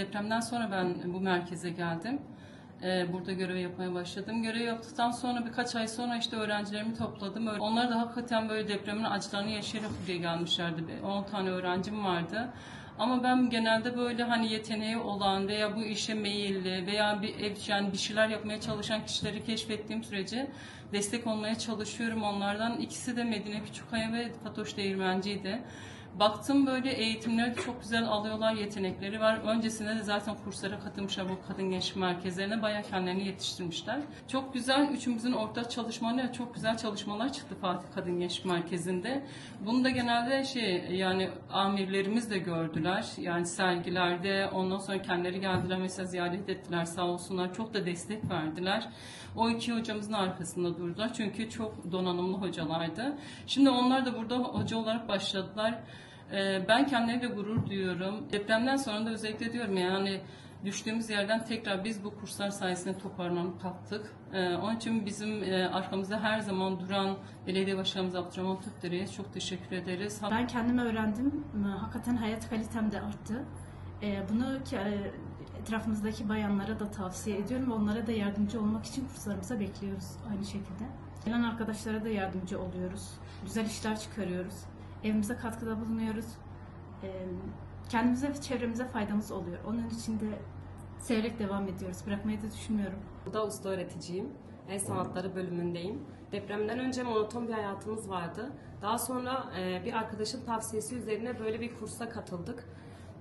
Depremden sonra ben bu merkeze geldim. Ee, Burada görev yapmaya başladım. Görev yaptıktan sonra birkaç ay sonra işte öğrencilerimi topladım. Onlar da hakikaten böyle depremin acılarını yaşayarak buraya gelmişlerdi. Bir 10 tane öğrencim vardı. Ama ben genelde böyle hani yeteneği olan veya bu işe meyilli veya bir ev yani bir şeyler yapmaya çalışan kişileri keşfettiğim sürece destek olmaya çalışıyorum onlardan. İkisi de Medine Küçükkaya ve Fatoş Değirmenci'ydi. Baktım böyle eğitimleri çok güzel alıyorlar, yetenekleri var. Öncesinde de zaten kurslara katılmışlar bu kadın gençlik merkezlerine. Bayağı kendilerini yetiştirmişler. Çok güzel, üçümüzün ortak çalışmalarıyla çok güzel çalışmalar çıktı Fatih Kadın Gençlik Merkezi'nde. Bunu da genelde şey yani amirlerimiz de gördüler. Yani sergilerde ondan sonra kendileri geldiler mesela ziyaret ettiler sağ olsunlar. Çok da destek verdiler. O iki hocamızın arkasında durdular. Çünkü çok donanımlı hocalardı. Şimdi onlar da burada hoca olarak başladılar. Ee, Ben kendileriyle gurur duyuyorum. Depremden sonra da özellikle diyorum yani düştüğümüz yerden tekrar biz bu kurslar sayesinde toparlanıp kalktık. Ee, Onun için bizim e, arkamızda her zaman duran belediye başkanımız Abdurrahman Türkdere'ye çok teşekkür ederiz. Ben kendime öğrendim. Hakikaten hayat kalitem de arttı. Ee, Bunu e, etrafımızdaki bayanlara da tavsiye ediyorum ve onlara da yardımcı olmak için kurslarımıza bekliyoruz aynı şekilde. Gelen arkadaşlara da yardımcı oluyoruz. Güzel işler çıkarıyoruz. Evimize katkıda bulunuyoruz. Ee, Kendimize ve çevremize faydamız oluyor. Onun için de severek devam ediyoruz. Bırakmayı da düşünmüyorum. Burada usta öğreticiyim. El sanatları bölümündeyim. Depremden önce monoton bir hayatımız vardı. Daha sonra e, bir arkadaşın tavsiyesi üzerine böyle bir kursa katıldık.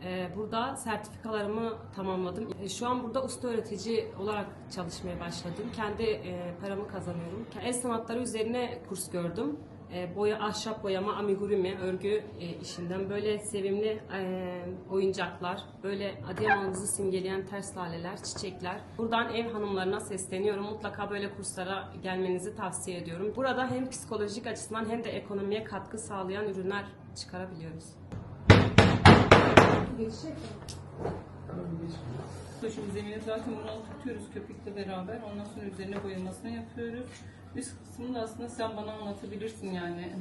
E, burada sertifikalarımı tamamladım. E, şu an burada usta öğretici olarak çalışmaya başladım. Kendi paramı kazanıyorum. El sanatları üzerine kurs gördüm. E, boya, ahşap boyama, amigurumi, örgü e, işinden böyle sevimli e, oyuncaklar, böyle Adıyaman'ımızı simgeleyen ters laleler, çiçekler. Buradan ev hanımlarına sesleniyorum. Mutlaka böyle kurslara gelmenizi tavsiye ediyorum. Burada hem psikolojik açısından hem de ekonomiye katkı sağlayan ürünler çıkarabiliyoruz. Şimdi zemini zaten bunu tutuyoruz köpükle beraber. Ondan sonra üzerine boyamasını yapıyoruz. Üst kısmını da aslında sen bana anlatabilirsin yani.